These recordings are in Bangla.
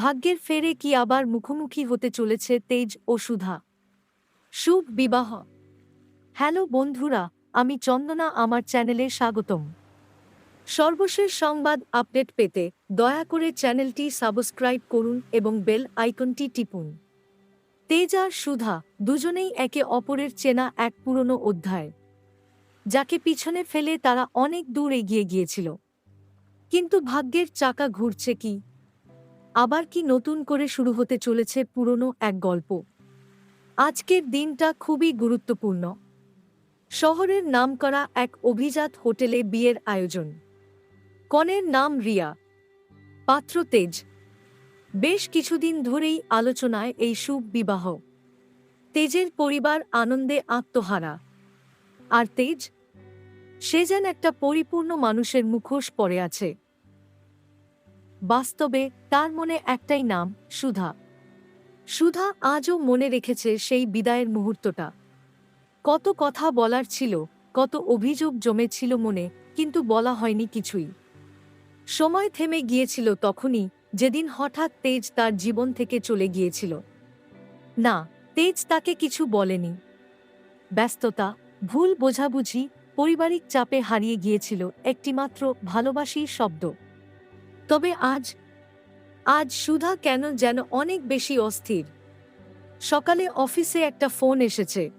ভাগ্যের ফেরে কি আবার মুখোমুখি হতে চলেছে তেজ ও সুধা? শুভ বিবাহ। হ্যালো বন্ধুরা, আমি চন্দনা, আমার চ্যানেলে স্বাগতম। সর্বশেষ সংবাদ আপডেট পেতে দয়া করে চ্যানেলটি সাবস্ক্রাইব করুন এবং বেল আইকনটি টিপুন। তেজ আর সুধা দুজনেই একে অপরের চেনা এক পুরনো অধ্যায়, যাকে পিছনে ফেলে তারা অনেক দূর এগিয়ে গিয়েছিল। কিন্তু ভাগ্যের চাকা ঘুরছে কি? আবার কি নতুন করে শুরু হতে চলেছে পুরনো এক গল্প? আজকের দিনটা খুবই গুরুত্বপূর্ণ। শহরের নামকরা এক অভিজাত হোটেলে বিয়ের আয়োজন। কনের নাম রিয়া। পাত্র তেজ। বেশ কিছুদিন ধরেই আলোচনায় এই শুভ বিবাহ। তেজের পরিবার আনন্দে আত্মহারা। আর তেজ? সে যেন একটা পরিপূর্ণ মানুষের মুখোশ পড়ে আছে। বাস্তবে তার মনে একটাই নাম, সুধা। সুধা আজও মনে রেখেছে সেই বিদায়ের মুহূর্তটা। কত কথা বলার ছিল, কত অভিযোগ জমেছিল মনে, কিন্তু বলা হয়নি কিছুই। সময় থেমে গিয়েছিল তখনই, যেদিন হঠাৎ তেজ তার জীবন থেকে চলে গিয়েছিল। না, তেজ তাকে কিছু বলেনি। ব্যস্ততা, ভুল বোঝাবুঝি, পারিবারিক চাপে হারিয়ে গিয়েছিল একটিমাত্র ভালোবাসির শব্দ। তবে আজ আজ সুধা কেন যেন অনেক বেশি অস্থির। সকালে অফিসে একটা ফোন এসেছে।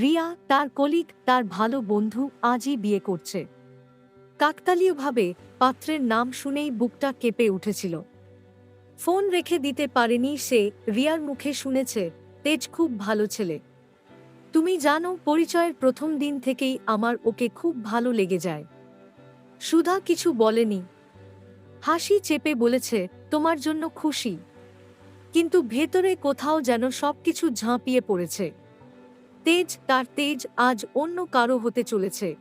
রিয়া, তার কলিগ, তার ভালো বন্ধু আজই বিয়ে করছে। কাকতালীয়ভাবে পাত্রের নাম শুনেই বুকটা কেঁপে উঠেছিল। ফোন রেখে দিতে পারেনি সে, রিয়ার মুখে শুনেছে, তেজ খুব ভালো ছেলে। তুমি জানো, পরিচয়ের প্রথম দিন থেকেই আমার ওকে খুব ভালো লেগে যায়। সুধা কিছু বলেনি হাসি চেপে বলেছে, তোমার জন্য খুশি। কিন্তু ভেতরে কোথাও যেন সবকিছু ঝাঁপিয়ে পড়েছে। তেজ তার তেজ আজ অন্য কারও হতে চলেছে।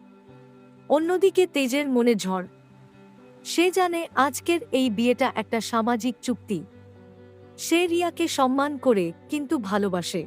অন্যদিকে তেজের মনে ঝড়। সে জানে আজকের এই বিয়েটা একটা সামাজিক চুক্তি। সে রিয়াকে সম্মান করে, কিন্তু ভালোবাসে।